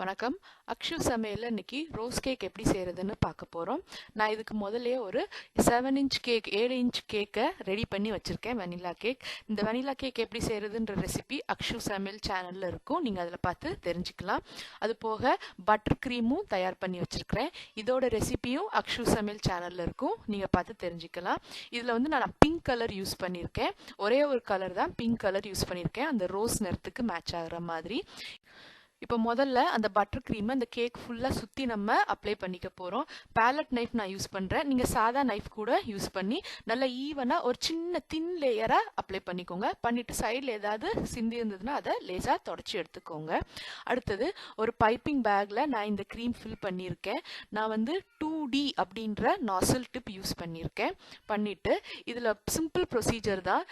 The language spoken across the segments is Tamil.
வணக்கம். அக்ஷு சமையலில் இன்னைக்கு ரோஸ் கேக் எப்படி செய்கிறதுன்னு பார்க்க போகிறோம் நான் இதுக்கு முதல்ல ஒரு செவன் இன்ச் கேக் ஏழு இன்ச் கேக்கை ரெடி பண்ணி வச்சுருக்கேன் வெனிலா கேக் இந்த வெனிலா கேக் எப்படி செய்கிறதுன்ற ரெசிபி அக்ஷு சமையல் சேனலில் இருக்கும். நீங்கள் அதில் பார்த்து தெரிஞ்சுக்கலாம். அது போக பட்டர் க்ரீமும் தயார் பண்ணி வச்சுருக்கிறேன். இதோட ரெசிபியும் அக்ஷு சமையல் சேனலில் இருக்கும். நீங்கள் பார்த்து தெரிஞ்சுக்கலாம். இதில் வந்து நான் பிங்க் கலர் யூஸ் பண்ணியிருக்கேன் ஒரே ஒரு கலர் தான் பிங்க் கலர் யூஸ் பண்ணியிருக்கேன் அந்த ரோஸ் நிறத்துக்கு மேட்ச் ஆகிற மாதிரி. இப்போ முதல்ல அந்த பட்டர் க்ரீமை அந்த கேக் ஃபுல்லாக சுற்றி நம்ம அப்ளை பண்ணிக்க போகிறோம் பேலட் நைஃப் நான் யூஸ் பண்ணுறேன் நீங்கள் சாதா நைஃப் கூட யூஸ் பண்ணி நல்லா ஈவனாக ஒரு சின்ன தின் லேயராக அப்ளை பண்ணிக்கோங்க. பண்ணிவிட்டு சைடில் ஏதாவது சிந்தி இருந்ததுன்னா அதை லேசாக தொடச்சி எடுத்துக்கோங்க. அடுத்தது ஒரு பைப்பிங் பேக்கில் நான் இந்த க்ரீம் ஃபில் பண்ணியிருக்கேன். நான் வந்து டூ டி அப்படின்ற நாசல் டிப் யூஸ் பண்ணியிருக்கேன். பண்ணிவிட்டு இதில் சிம்பிள் ப்ரொசீஜர் தான்.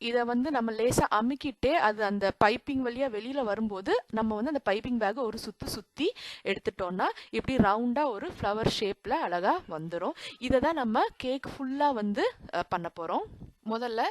இதை வந்து நம்ம லேசாக அமுக்கிட்டே அது அந்த பைப்பிங் வழியாக வெளியில் வரும்போது நம்ம வந்து அந்த பைப்பிங் பேக்கை ஒரு சுற்றி சுற்றி எடுத்துட்டோம்னா இப்படி ரவுண்டாக ஒரு ஃப்ளவர் ஷேப்பில் அழகாக வந்துடும் இதை தான் நம்ம கேக் ஃபுல்லாக வந்து பண்ண போகிறோம் முதல்ல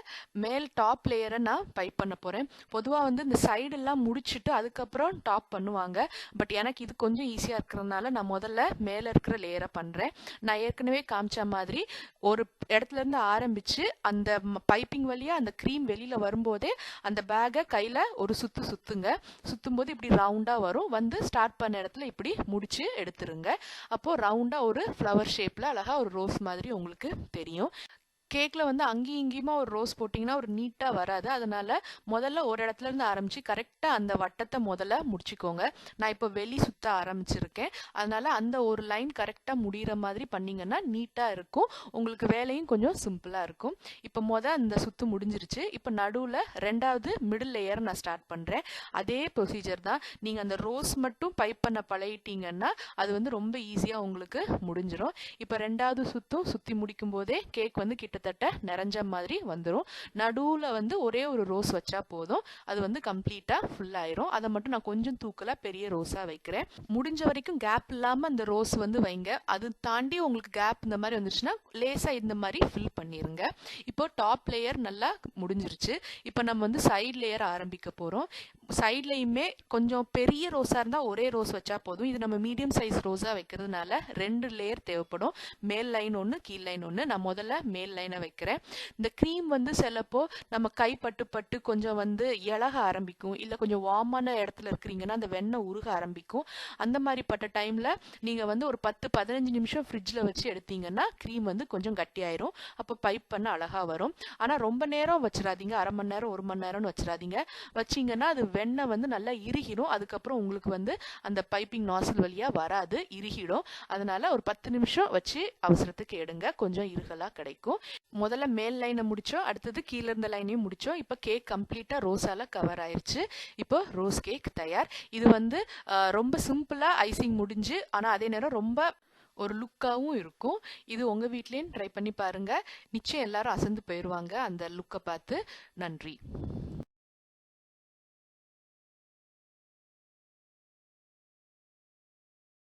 மேல் டாப் லேயரை நான் பைப் பண்ண போகிறேன் பொதுவாக வந்து இந்த சைடெல்லாம் முடிச்சுட்டு அதுக்கப்புறம் டாப் பண்ணுவாங்க. பட் எனக்கு இது கொஞ்சம் ஈஸியாக இருக்கிறதுனால நான் முதல்ல மேலே இருக்கிற லேயரை பண்ணுறேன் நான் ஏற்கனவே காமிச்ச மாதிரி ஒரு இடத்துலேருந்து ஆரம்பித்து அந்த பைப்பிங் வழியாக அந்த க்ரீம் வெளியில் வரும்போதே அந்த பேக்கை கையில் ஒரு சுற்று சுற்றுங்க சுற்றும் போது இப்படி ரவுண்டாக வரும். வந்து ஸ்டார்ட் பண்ண இடத்துல இப்படி முடிச்சு எடுத்துருங்க. அப்போது ரவுண்டாக ஒரு ஃப்ளவர் ஷேப்பில் அழகாக ஒரு ரோஸ் மாதிரி உங்களுக்கு தெரியும். கேக்கில் வந்து அங்கேயும் இங்கேயுமா ஒரு ரோஸ் போட்டிங்கன்னா ஒரு நீட்டாக வராது. அதனால் முதல்ல ஒரு இடத்துல இருந்து ஆரம்பித்து கரெக்டாக அந்த வட்டத்தை முதல்ல முடிச்சுக்கோங்க. நான் இப்போ வெளி சுற்ற ஆரம்பிச்சிருக்கேன். அதனால் அந்த ஒரு லைன் கரெக்டாக முடிகிற மாதிரி பண்ணிங்கன்னா நீட்டாக இருக்கும். உங்களுக்கு வேலையும் கொஞ்சம் சிம்பிளாக இருக்கும். இப்போ மொதல் அந்த சுற்று முடிஞ்சிருச்சு. இப்போ நடுவில் ரெண்டாவது மிடில் லேயர் நான் ஸ்டார்ட் பண்ணுறேன் அதே ப்ரொசீஜர் தான். நீங்கள் அந்த ரோஸ் மட்டும் பைப் பண்ண பழகிட்டீங்கன்னா அது வந்து ரொம்ப ஈஸியாக உங்களுக்கு முடிஞ்சிடும் இப்போ ரெண்டாவது சுற்றும் சுற்றி முடிக்கும் போதே கேக் வந்து கிட்ட கிட்டத்தட்ட நிறைஞ்ச மாதிரி வந்துடும் நடுவில் வந்து ஒரே ஒரு ரோஸ் வச்சா போதும். அது வந்து கம்ப்ளீட்டாக ஃபுல்லாயிரும் அதை மட்டும் நான் கொஞ்சம் தூக்கலாக பெரிய ரோஸாக வைக்கிறேன். முடிஞ்ச வரைக்கும் கேப் இல்லாமல் அந்த ரோஸ் வந்து வைங்க. அது தாண்டி உங்களுக்கு கேப் இந்த மாதிரி வந்துருச்சுன்னா லேசாக இந்த மாதிரி ஃபில் பண்ணிடுங்க இப்போ டாப் லேயர் நல்லா முடிஞ்சிருச்சு. இப்போ நம்ம வந்து சைட் லேயர் ஆரம்பிக்க போகிறோம் சைட்லேயுமே கொஞ்சம் பெரிய ரோஸாக இருந்தால் ஒரே ரோஸ் வச்சா போதும். இது நம்ம மீடியம் சைஸ் ரோஸாக வைக்கிறதுனால ரெண்டு லேயர் தேவைப்படும். மேல் லைன் ஒன்று கீழ் லைன் ஒன்று நான் முதல்ல மேல் லைன் வைக்கிறேன். இந்த க்ரீம் வந்து சிலப்போ நம்ம கை பட்டு பட்டு கொஞ்சம் வந்து இலக ஆரம்பிக்கும். இல்லை கொஞ்சம் வார்மான இடத்துல இருக்கிறீங்கன்னா அந்த வெண்ணெய் உருக ஆரம்பிக்கும். அந்த மாதிரிப்பட்ட டைமில் நீங்கள் வந்து ஒரு பத்து பதினஞ்சு நிமிஷம் ஃப்ரிட்ஜில் வச்சு எடுத்தீங்கன்னா க்ரீம் வந்து கொஞ்சம் கட்டியாயிரும். அப்போ பைப் பண்ண அழகாக வரும். ஆனால் ரொம்ப நேரம் வச்சிடாதீங்க. அரை மணி நேரம் ஒரு மணி நேரம்னு வச்சிடாதீங்க. வச்சிங்கன்னா அது வெண்ணெய் வந்து நல்லா இறுகிடும். அதுக்கப்புறம் உங்களுக்கு வந்து அந்த பைப்பிங் நாசில் வழியாக வராது. இறுகிடும். அதனால் ஒரு பத்து நிமிஷம் வச்சு அவசரத்துக்கு எடுங்க. கொஞ்சம் இருகலாக கிடைக்கும். முதல்ல மேல் லைனை முடித்தோம் அடுத்தது கீழே இருந்த லைனையும் முடித்தோம் இப்போ கேக் கம்ப்ளீட்டாக ரோஸால் கவர் ஆயிடுச்சு இப்போ ரோஸ் கேக் தயார். இது வந்து ரொம்ப சிம்பிளாக ஐசிங் முடிஞ்சு ஆனால் அதே நேரம் ரொம்ப ஒரு லுக்காகவும் இருக்கும். இது உங்கள் வீட்லேயும் ட்ரை பண்ணி பாருங்கள் நிச்சயம் எல்லாரும் அசந்து போயிடுவாங்க அந்த லுக்கை பார்த்து. நன்றி.